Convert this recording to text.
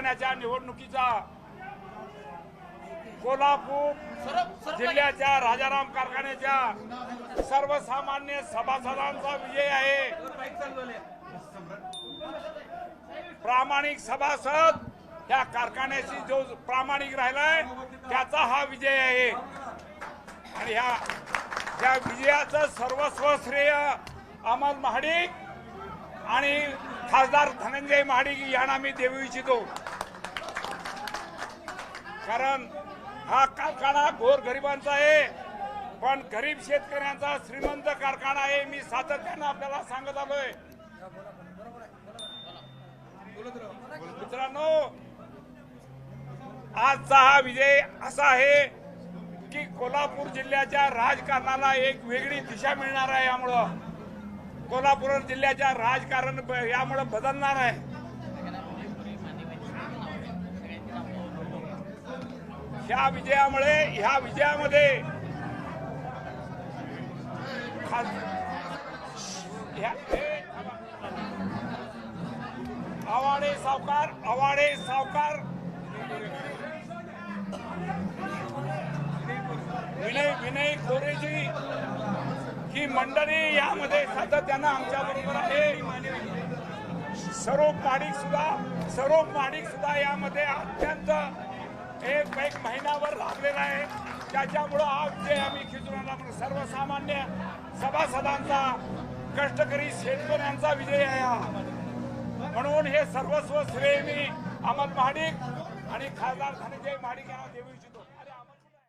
कारखान्याच्या निवडणुकीचा कोल्हापूर जिल्ह्याच्या राजाराम कारखान्याच्या सर्वसामान्य सभासदांचा विजय आहे. प्रामाणिक सभासद त्या कारखान्याशी जो प्रामाणिक राहिलाय त्याचा हा विजय आहे. आणि ह्या या विजयाचं सर्वस्व श्रेय अमल महाडिक आणि खासदार धनंजय महाडिक यांना मी देऊ इच्छितो. कारण हा कारखाना घोर गरिबांचा आहे पण गरीब शेतकऱ्यांचा श्रीमंत कारखाना आहे मी सातत्यानं आपल्याला सांगत आलोय. मित्रांनो आजचा हा विजय असा आहे की कोल्हापूर जिल्ह्याच्या राजकारणाला एक वेगळी दिशा मिळणार आहे यामुळं. कोल्हापूर जिल्ह्याच्या राजकारण ब- यामुळं बदलणार आहे. ह्या विजयामुळे ह्या विजयामध्ये आवाडे सावकार आवाडे सावकार. विनय विनय खोरेजी ही मंडळी यामध्ये सातत्यानं आमच्या बरोबर आहे. स्वरूप माडिक सुद्धा स्वरूप माडिक सुद्धा यामध्ये अत्यंत एक एक महिन्यावर लागलेला आहे. त्याच्यामुळं आज जे आम्ही खिचून आणला सर्वसामान्य सभासदांचा कष्टकरी शेतकऱ्यांचा विजय आहे हा. म्हणून हे सर्वस्व श्रेय मी अमल महाडिक आणि खासदार धनंजय महाडिक यांना देऊ इच्छितो.